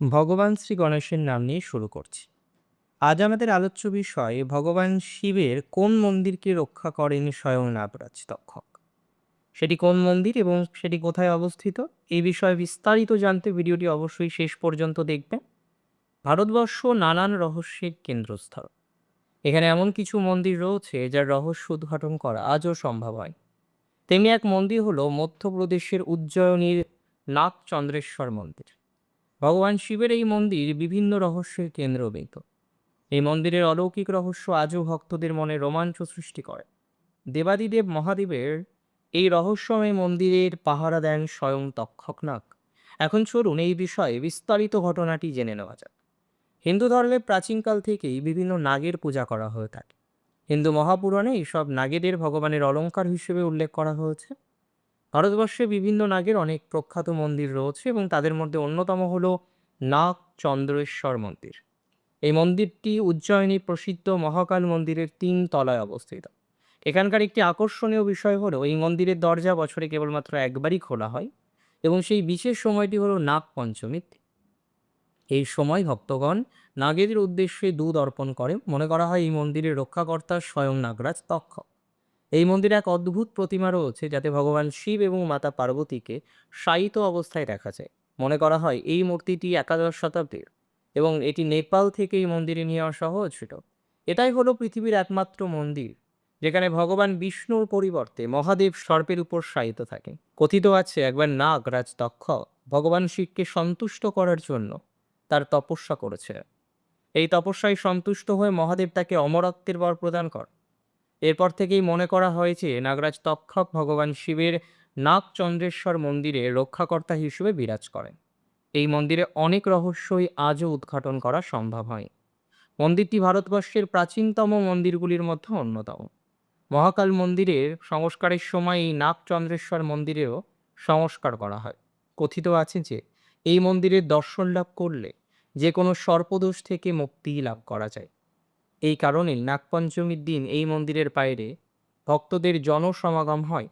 ভগবান শ্রী গণেশের নাম নিয়ে শুরু করছি। আজ আমাদের আলোচ্য বিষয়, ভগবান শিবের কোন মন্দিরকে রক্ষা করেন স্বয়ং নাগরাজ তক্ষক? সেটি কোন মন্দির এবং সেটি কোথায় অবস্থিত? এই বিষয়ে বিস্তারিত জানতে ভিডিওটি অবশ্যই শেষ পর্যন্ত দেখবেন। ভারতবর্ষ নানান রহস্যের কেন্দ্রস্থল। এখানে এমন কিছু মন্দির রয়েছে যার রহস্য উদ্ঘাটন করা আজও সম্ভব হয়। তেমনি এক মন্দির হলো মধ্যপ্রদেশের উজ্জয়িনীর নাগচন্দ্রেশ্বর মন্দির। ভগবান শিবের এই মন্দির বিভিন্ন রহস্যের কেন্দ্রবিন্দু। এই মন্দিরের অলৌকিক রহস্য আজও ভক্তদের মনে রোমাঞ্চ সৃষ্টি করে। দেবাদিদেব মহাদেবের এই রহস্যময় মন্দিরের পাহারা দেন স্বয়ং তক্ষকনাগ। এখন চলুন এই বিষয়ে বিস্তারিত ঘটনাটি জেনে নেওয়া যাক। হিন্দু ধর্মে প্রাচীনকাল থেকেই বিভিন্ন নাগের পূজা করা হয়ে থাকে। হিন্দু মহাপুরাণে এইসব নাগেদের ভগবানের অলংকার হিসেবে উল্লেখ করা হয়েছে। ভারতবর্ষে বিভিন্ন নাগের অনেক প্রখ্যাত মন্দির রয়েছে এবং তাদের মধ্যে অন্যতম হল নাগ চন্দ্রেশ্বর মন্দির। এই মন্দিরটি উজ্জয়িনী প্রসিদ্ধ মহাকাল মন্দিরের তিন তলায় অবস্থিত। এখানকার একটি আকর্ষণীয় বিষয় হলো, এই মন্দিরের দরজা বছরে কেবলমাত্র একবারই খোলা হয় এবং সেই বিশেষ সময়টি হলো নাগ পঞ্চমী এই সময় ভক্তগণ নাগেদের উদ্দেশ্যে দুধ অর্পণ করে। মনে করা হয় এই মন্দিরের রক্ষাকর্তা স্বয়ং নাগরাজ তক্ষক। এই মন্দিরে এক অদ্ভুত প্রতিমা রয়েছে যাতে ভগবান শিব এবং মাতা পার্বতীকে শায়িত অবস্থায় দেখা যায়। মনে করা হয় এই মূর্তিটি একাদশ শতাব্দীর এবং এটি নেপাল থেকে এই মন্দিরে নিয়ে আসা হয়েছিল। এটাই হলো পৃথিবীর একমাত্র মন্দির, যেখানে ভগবান বিষ্ণুর পরিবর্তে মহাদেব সর্পের উপর শায়িত থাকে। কথিত আছে, একবার নাগ রাজ দক্ষ ভগবান শিবকে সন্তুষ্ট করার জন্য তার তপস্যা করেছে। এই তপস্যায় সন্তুষ্ট হয়ে মহাদেব তাকে অমরত্বের বর প্রদান কর এরপর থেকেই মনে করা হয়েছে নাগরাজ তক্ষক ভগবান শিবের নাগ চন্দ্রেশ্বর মন্দিরে রক্ষাকর্তা হিসেবে বিরাজ করেন। এই মন্দিরে অনেক রহস্যই আজও উদ্ঘাটন করা সম্ভব হয়। মন্দিরটি ভারতবর্ষের প্রাচীনতম মন্দিরগুলির মধ্যে অন্যতম। মহাকাল মন্দিরের সংস্কারের সময় এই নাগ চন্দ্রেশ্বর মন্দিরেও সংস্কার করা হয়। কথিত আছে যে এই মন্দিরের দর্শন লাভ করলে যে কোনো সর্পদোষ থেকে মুক্তি লাভ করা যায়। এই কারণে নাগপঞ্চমীর দিন এই মন্দিরের বাইরে ভক্তদের জনসমাগম হয়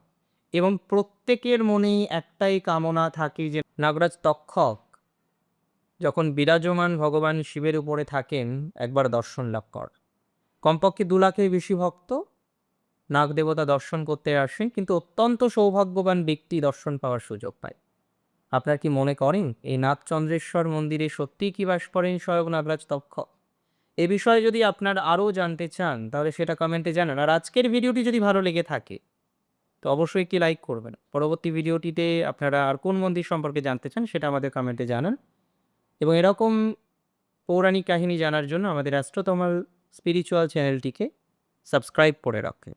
এবং প্রত্যেকের মনেই একটাই কামনা থাকে যে নাগরাজ তক্ষক যখন বিরাজমান ভগবান শিবের উপরে থাকেন, একবার দর্শন লাভ কর। কমপক্ষে দু লাখের বেশি ভক্ত নাগ দেবতা দর্শন করতে আসেন, কিন্তু অত্যন্ত সৌভাগ্যবান ব্যক্তি দর্শন পাওয়ার সুযোগ পায়। আপনার কি মনে করেন, এই নাগচন্দ্রেশ্বর মন্দিরে সত্যিই কি বাস করেন স্বয়ং নাগরাজ তক্ষক? এ বিষয়ে যদি আপনার আরও জানতে চান, তাহলে সেটা কমেন্টে জানান। আর আজকের ভিডিওটি যদি ভালো লেগে থাকে, তো অবশ্যই একটি লাইক করবেন। পরবর্তী ভিডিওটিতে আপনারা আর কোন মন্দির সম্পর্কে জানতে চান, সেটা আমাদের কমেন্টে জানান। এবং এরকম পৌরাণিক কাহিনী জানার জন্য আমাদের অ্যাস্ট্রোতমাল স্পিরিচুয়াল চ্যানেলটিকে সাবস্ক্রাইব করে রাখেন